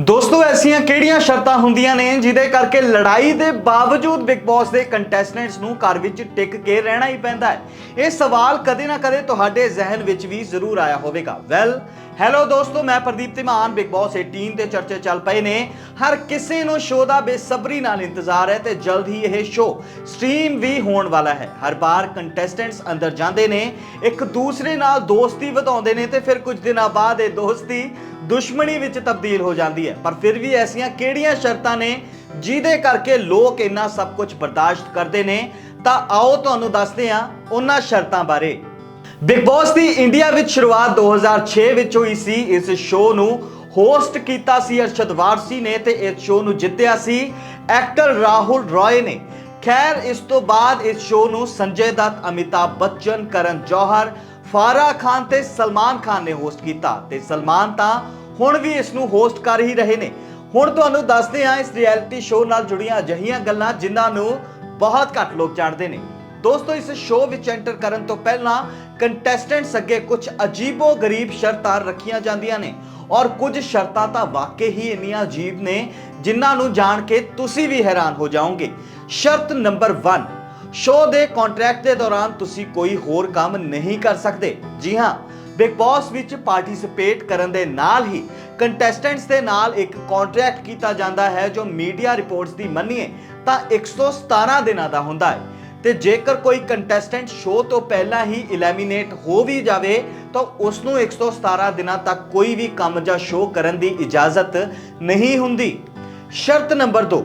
ਦੋਸਤੋ, ਐਸੀਆਂ ਕਿਹੜੀਆਂ ਸ਼ਰਤਾਂ ਹੁੰਦੀਆਂ ਨੇ ਜਿਹਦੇ ਕਰਕੇ ਲੜਾਈ ਦੇ ਬਾਵਜੂਦ ਬਿਗ ਬਾਸ ਦੇ ਕੰਟੈਸਟੈਂਟਸ ਨੂੰ ਘਰ ਵਿੱਚ ਟਿਕ ਕੇ ਰਹਿਣਾ ਹੀ ਪੈਂਦਾ ਹੈ? ਇਹ ਸਵਾਲ ਕਦੇ ਨਾ ਕਦੇ ਤੁਹਾਡੇ ਜ਼ਿਹਨ ਵਿੱਚ ਵੀ ਜ਼ਰੂਰ ਆਇਆ ਹੋਵੇਗਾ। ਵੈਲ ਹੈਲੋ ਦੋਸਤੋ, ਮੈਂ ਪ੍ਰਦੀਪ ਧੀਮਾਨ ਬਿਗ ਬਾਸ 18 ਤੇ ਚਰਚੇ ਚੱਲ ਪਏ ਨੇ। ਹਰ ਕਿਸੇ ਨੂੰ ਸ਼ੋਅ ਦਾ ਬੇਸਬਰੀ ਨਾਲ ਇੰਤਜ਼ਾਰ ਹੈ ਤੇ ਜਲਦ ਹੀ ਇਹ ਸ਼ੋਅ ਸਟ੍ਰੀਮ ਵੀ ਹੋਣ ਵਾਲਾ ਹੈ। ਹਰ ਵਾਰ ਕੰਟੈਸਟੈਂਟਸ ਅੰਦਰ ਜਾਂਦੇ ਨੇ, ਇੱਕ ਦੂਸਰੇ ਨਾਲ ਦੋਸਤੀ ਵਧਾਉਂਦੇ ਨੇ ਤੇ ਫਿਰ ਕੁਝ ਦਿਨਾਂ ਬਾਅਦ ਇਹ ਦੋਸਤੀ ਦੁਸ਼ਮਣੀ ਵਿੱਚ ਤਬਦੀਲ ਹੋ ਜਾਂਦੀ ਹੈ। ਪਰ ਫਿਰ ਵੀ ਐਸੀਆਂ ਕਿਹੜੀਆਂ ਸ਼ਰਤਾਂ ਨੇ ਜਿਹਦੇ ਕਰਕੇ ਲੋਕ ਇੰਨਾ ਸਭ ਕੁਝ ਬਰਦਾਸ਼ਤ ਕਰਦੇ ਨੇ? ਤਾਂ ਆਓ ਤੁਹਾਨੂੰ ਦੱਸਦੇ ਹਾਂ ਉਹਨਾਂ ਸ਼ਰਤਾਂ ਬਾਰੇ। ਬਿਗ ਬਾਸ ਦੀ ਇੰਡੀਆ ਵਿੱਚ ਸ਼ੁਰੂਆਤ 2006 ਵਿੱਚ ਹੋਈ ਸੀ। ਇਸ ਸ਼ੋਅ ਨੂੰ ਹੋਸਟ ਕੀਤਾ ਸੀ ਅਰਸ਼ਦ ਵਾਰਸੀ ਨੇ ਤੇ ਇਸ ਸ਼ੋਅ ਨੂੰ ਜਿੱਤਿਆ ਸੀ ਐਕਟਰ ਰਾਹੁਲ ਰॉय ਨੇ। ਖੈਰ, ਇਸ ਤੋਂ ਬਾਅਦ ਇਸ ਸ਼ੋਅ ਨੂੰ ਸੰਜੇ ਦੱਤ, ਅਮਿਤਾਭ ਬੱਚਨ, ਕਰਨ ਜੌਹਰ, ਫਾਰਾ ਖਾਨ ਤੇ ਸਲਮਾਨ ਖਾਨ ਨੇ ਹੋਸਟ ਕੀਤਾ। ਤੇ ਸਲਮਾਨ ਤਾਂ ਹੁਣ ਵੀ ਇਸ ਨੂੰ ਹੋਸਟ ਕਰ ਹੀ ਰਹੇ ਨੇ। ਹੁਣ ਤੁਹਾਨੂੰ ਦੱਸਦੇ ਹਾਂ, ਇਸ ਰਿਐਲਿਟੀ ਸ਼ੋਅ ਨਾਲ ਜੁੜੀਆਂ ਅਜਿਹੀਆਂ ਗੱਲਾਂ ਜਿਨ੍ਹਾਂ ਨੂੰ ਬਹੁਤ ਘੱਟ ਲੋਕ ਜਾਣਦੇ ਨੇ। ਦੋਸਤੋ, ਇਸ ਸ਼ੋਅ ਵਿੱਚ ਐਂਟਰ ਕਰਨ ਤੋਂ ਪਹਿਲਾਂ ਕੰਟੈਸਟੈਂਟਸ ਅੱਗੇ ਕੁਝ ਅਜੀਬੋ ਗਰੀਬ ਸ਼ਰਤਾਂ ਰੱਖੀਆਂ ਜਾਂਦੀਆਂ ਨੇ। ਔਰ ਕੁਝ ਸ਼ਰਤਾਂ ਤਾਂ ਵਾਕਈ ਹੀ ਇੰਨੀਆਂ ਅਜੀਬ ਨੇ ਜਿਨ੍ਹਾਂ ਨੂੰ ਜਾਣ ਕੇ ਤੁਸੀਂ ਵੀ ਹੈਰਾਨ ਹੋ ਜਾਓਗੇ। ਸ਼ਰਤ ਨੰਬਰ 1 ਸ਼ੋਅ ਦੇ ਕੰਟਰੈਕਟ ਦੇ ਦੌਰਾਨ ਤੁਸੀਂ ਕੋਈ ਹੋਰ ਕੰਮ ਨਹੀਂ ਕਰ ਸਕਦੇ। ਜੀ ਹਾਂ ਬਿਗ ਬਾਸ ਵਿੱਚ ਪਾਰਟਿਸਿਪੇਟ ਕਰਨ ਦੇ ਨਾਲ ਹੀ ਕੰਟੈਸਟੈਂਟਸ ਦੇ ਨਾਲ ਇੱਕ ਕੰਟਰੈਕਟ ਕੀਤਾ ਜਾਂਦਾ ਹੈ, ਜੋ ਮੀਡੀਆ ਰਿਪੋਰਟਸ ਦੀ ਮੰਨੀਏ ਤਾਂ 117 ਦਿਨਾਂ ਦਾ ਹੁੰਦਾ ਹੈ। ਤੇ ਜੇਕਰ ਕੋਈ ਕੰਟੈਸਟੈਂਟ ਸ਼ੋਅ ਤੋਂ ਪਹਿਲਾਂ ਹੀ ਇਲੈਮੀਨੇਟ ਹੋ ਵੀ ਜਾਵੇ, ਤਾਂ ਉਸ ਨੂੰ 117 ਦਿਨਾਂ ਤੱਕ ਕੋਈ ਵੀ ਕੰਮ ਜਾਂ ਸ਼ੋਅ ਕਰਨ ਦੀ ਇਜਾਜ਼ਤ ਨਹੀਂ ਹੁੰਦੀ। ਸ਼ਰਤ ਨੰਬਰ 2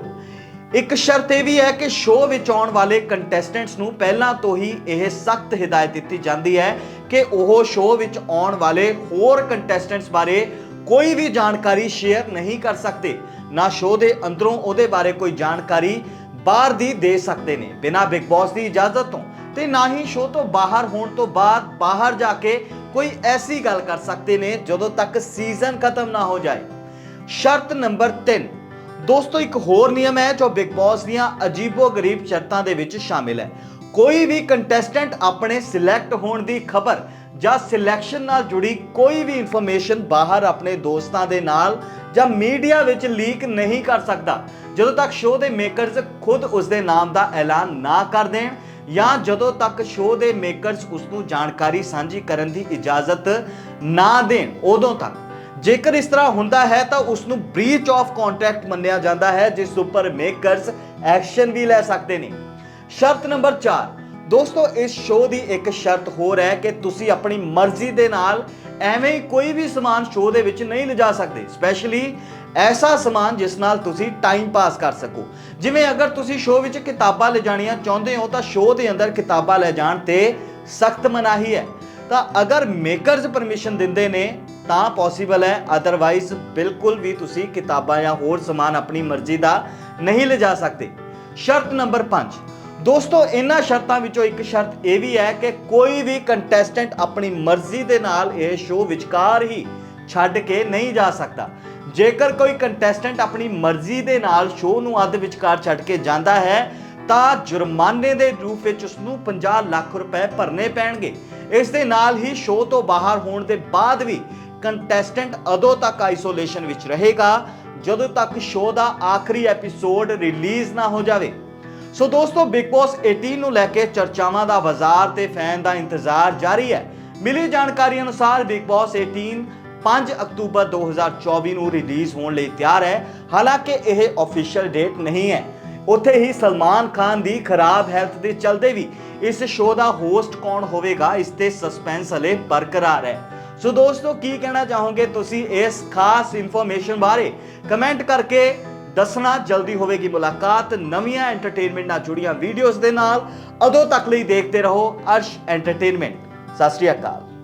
ਇੱਕ ਸ਼ਰਤ ਇਹ ਵੀ ਹੈ ਕਿ ਸ਼ੋਅ ਵਿੱਚ ਆਉਣ ਵਾਲੇ ਕੰਟੈਸਟੈਂਟਸ ਨੂੰ ਪਹਿਲਾਂ ਤੋਂ ਹੀ ਇਹ ਸਖਤ ਹਦਾਇਤ ਦਿੱਤੀ ਜਾਂਦੀ ਹੈ ਕਿ ਉਹ ਸ਼ੋਅ ਵਿੱਚ ਆਉਣ ਵਾਲੇ ਹੋਰ ਕੰਟੈਸਟੈਂਟਸ ਬਾਰੇ ਕੋਈ ਵੀ ਜਾਣਕਾਰੀ ਸ਼ੇਅਰ ਨਹੀਂ ਕਰ ਸਕਦੇ। ਨਾ ਸ਼ੋਅ ਦੇ ਅੰਦਰੋਂ ਉਹਦੇ ਬਾਰੇ ਕੋਈ ਜਾਣਕਾਰੀ ਬਾਹਰ ਦੀ ਦੇ ਸਕਦੇ ਨੇ, ਬਿਨਾਂ ਬਿਗ ਬਾਸ ਦੀ ਇਜਾਜ਼ਤ ਤੋਂ। ਤੇ ਨਾ ਹੀ ਸ਼ੋਅ ਤੋਂ ਬਾਹਰ ਹੋਣ ਤੋਂ ਬਾਅਦ ਬਾਹਰ ਜਾ ਕੇ ਕੋਈ ਐਸੀ ਗੱਲ ਕਰ ਸਕਦੇ ਨੇ ਜਦੋਂ ਤੱਕ ਸੀਜ਼ਨ ਖਤਮ ਨਾ ਹੋ ਜਾਏ। ਸ਼ਰਤ ਨੰਬਰ 3 ਦੋਸਤੋ, ਇੱਕ ਹੋਰ ਨਿਯਮ ਹੈ ਜੋ ਬਿਗ ਬਾਸ ਦੀਆਂ ਅਜੀਬੋ-ਗਰੀਬ ਸ਼ਰਤਾਂ ਦੇ ਵਿੱਚ ਸ਼ਾਮਿਲ ਹੈ। ਕੋਈ ਵੀ ਕੰਟੈਸਟੈਂਟ ਆਪਣੇ ਸਿਲੈਕਟ ਹੋਣ ਦੀ ਖਬਰ ਜਾਂ ਸਿਲੈਕਸ਼ਨ ਨਾਲ ਜੁੜੀ ਕੋਈ ਵੀ ਇਨਫੋਰਮੇਸ਼ਨ ਬਾਹਰ ਆਪਣੇ ਦੋਸਤਾਂ ਦੇ ਨਾਲ ਜਾਂ ਮੀਡੀਆ ਵਿੱਚ ਲੀਕ ਨਹੀਂ ਕਰ ਸਕਦਾ। ਜਦੋਂ ਤੱਕ ਸ਼ੋਅ ਦੇ ਮੇਕਰਸ ਖੁਦ ਉਸ ਦੇ ਨਾਮ ਦਾ ਐਲਾਨ ਨਾ ਕਰ ਦੇਣ ਜਾਂ ਜਦੋਂ ਤੱਕ ਸ਼ੋਅ ਦੇ ਮੇਕਰਸ ਉਸ ਨੂੰ ਜਾਣਕਾਰੀ ਸਾਂਝੀ ਕਰਨ ਦੀ ਇਜਾਜ਼ਤ ਨਾ ਦੇਣ, ਉਦੋਂ ਤੱਕ। ਜੇਕਰ ਇਸ ਤਰ੍ਹਾਂ ਹੁੰਦਾ ਹੈ ਤਾਂ ਉਸ ਨੂੰ ਬ੍ਰੀਚ ਆਫ ਕੰਟਰੈਕਟ ਮੰਨਿਆ ਜਾਂਦਾ ਹੈ, ਜਿਸ ਉੱਪਰ ਮੇਕਰਸ ਐਕਸ਼ਨ ਵੀ ਲੈ ਸਕਦੇ ਨੇ। ਸ਼ਰਤ ਨੰਬਰ 4 ਦੋਸਤੋ, ਇਸ ਸ਼ੋਅ ਦੀ ਇੱਕ ਸ਼ਰਤ ਹੋਰ ਹੈ ਕਿ ਤੁਸੀਂ ਆਪਣੀ ਮਰਜ਼ੀ ਦੇ ਨਾਲ ਐਵੇਂ ਹੀ ਕੋਈ ਵੀ ਸਮਾਨ ਸ਼ੋਅ ਦੇ ਵਿੱਚ ਨਹੀਂ ਲਿਜਾ ਸਕਦੇ। ਸਪੈਸ਼ਲੀ ਐਸਾ ਸਮਾਨ ਜਿਸ ਨਾਲ ਤੁਸੀਂ ਟਾਈਮ ਪਾਸ ਕਰ ਸਕੋ। ਜਿਵੇਂ ਅਗਰ ਤੁਸੀਂ ਸ਼ੋਅ ਵਿੱਚ ਕਿਤਾਬਾਂ ਲਿਜਾਣੀਆਂ ਚਾਹੁੰਦੇ ਹੋ, ਤਾਂ ਸ਼ੋਅ ਦੇ ਅੰਦਰ ਕਿਤਾਬਾਂ ਲੈ ਜਾਣ ਤੇ ਸਖਤ ਮਨਾਹੀ ਹੈ। ਤਾਂ ਅਗਰ ਮੇਕਰਸ ਪਰਮਿਸ਼ਨ ਦਿੰਦੇ ਨੇ ਤਾਂ ਪੋਸੀਬਲ ਹੈ ਅਦਰਵਾਈਜ਼ ਬਿਲਕੁਲ ਵੀ ਤੁਸੀਂ ਕਿਤਾਬਾਂ ਜਾਂ ਹੋਰ ਸਮਾਨ ਆਪਣੀ ਮਰਜ਼ੀ ਦਾ ਨਹੀਂ ਲਿਜਾ ਸਕਦੇ। ਸ਼ਰਤ ਨੰਬਰ 5 ਦੋਸਤੋ, ਇਹਨਾਂ ਸ਼ਰਤਾਂ ਵਿੱਚੋਂ ਇੱਕ ਸ਼ਰਤ ਇਹ ਵੀ ਹੈ ਕਿ ਕੋਈ ਵੀ ਕੰਟੈਸਟੈਂਟ ਆਪਣੀ ਮਰਜ਼ੀ ਦੇ ਨਾਲ ਇਹ ਸ਼ੋਅ ਵਿਚਕਾਰ ਹੀ ਛੱਡ ਕੇ ਨਹੀਂ ਜਾ ਸਕਦਾ। ਜੇਕਰ ਕੋਈ ਕੰਟੈਸਟੈਂਟ ਆਪਣੀ ਮਰਜ਼ੀ ਦੇ ਨਾਲ ਸ਼ੋਅ ਨੂੰ ਅੱਧ ਵਿਚਕਾਰ ਛੱਡ ਕੇ ਜਾਂਦਾ ਹੈ, ਤਾਂ ਜੁਰਮਾਨੇ ਦੇ ਰੂਪ ਵਿੱਚ ਉਸ ਨੂੰ 50 ਲੱਖ ਰੁਪਏ ਭਰਨੇ ਪੈਣਗੇ। ਇਸ ਦੇ ਨਾਲ ਹੀ ਸ਼ੋਅ ਤੋਂ ਬਾਹਰ ਹੋਣ ਦੇ ਬਾਅਦ ਵੀ ਕੰਟੈਸਟੈਂਟ ਅਦੋਂ ਤੱਕ ਆਈਸੋਲੇਸ਼ਨ ਵਿੱਚ ਰਹੇਗਾ, ਜਦੋਂ ਤੱਕ ਸ਼ੋਅ ਦਾ ਆਖਰੀ ਐਪੀਸੋਡ ਰਿਲੀਜ਼ ਨਾ ਹੋ ਜਾਵੇ। ਸੋ ਦੋਸਤੋ ਬਿਗ ਬਾਸ 18 ਨੂੰ ਲੈ ਕੇ ਚਰਚਾਵਾਂ ਦਾ ਬਾਜ਼ਾਰ ਤੇ ਫੈਨ ਦਾ ਇੰਤਜ਼ਾਰ ਜਾਰੀ ਹੈ। ਮਿਲੀ ਜਾਣਕਾਰੀ ਅਨੁਸਾਰ ਬਿਗ ਬਾਸ 18 5 ਅਕਤੂਬਰ 2024 ਨੂੰ ਰਿਲੀਜ਼ ਹੋਣ ਲਈ ਤਿਆਰ ਹੈ। ਹਾਲਾਂਕਿ ਇਹ ਅਫੀਸ਼ੀਅਲ ਡੇਟ ਨਹੀਂ ਹੈ। ਉੱਥੇ ਹੀ ਸਲਮਾਨ ਖਾਨ ਦੀ ਖਰਾਬ ਹੈਲਥ ਦੇ ਚਲਦੇ ਵੀ ਇਸ ਸ਼ੋਅ ਦਾ ਹੋਸਟ ਕੌਣ ਹੋਵੇਗਾ, ਇਸ ਤੇ ਸਸਪੈਂਸ ਹਲੇ ਬਰਕਰਾਰ ਹੈ। ਸੋ ਦੋਸਤੋ, ਕੀ ਕਹਿਣਾ ਚਾਹੋਗੇ ਤੁਸੀਂ ਇਸ ਖਾਸ ਇਨਫੋਰਮੇਸ਼ਨ ਬਾਰੇ? ਕਮੈਂਟ ਕਰਕੇ ਦੱਸਣਾ ਜਲਦੀ ਹੋਵੇਗੀ ਮੁਲਾਕਾਤ। ਨਵੀਆਂ ਐਂਟਰਟੇਨਮੈਂਟ ਨਾਲ ਜੁੜੀਆਂ ਵੀਡੀਓਜ਼ ਦੇ ਨਾਲ। ਉਦੋਂ ਤੱਕ ਲਈ ਦੇਖਦੇ ਰਹੋ ਅਰਸ਼ ਐਂਟਰਟੇਨਮੈਂਟ ਸਤਿ ਸ਼੍ਰੀ ਅਕਾਲ।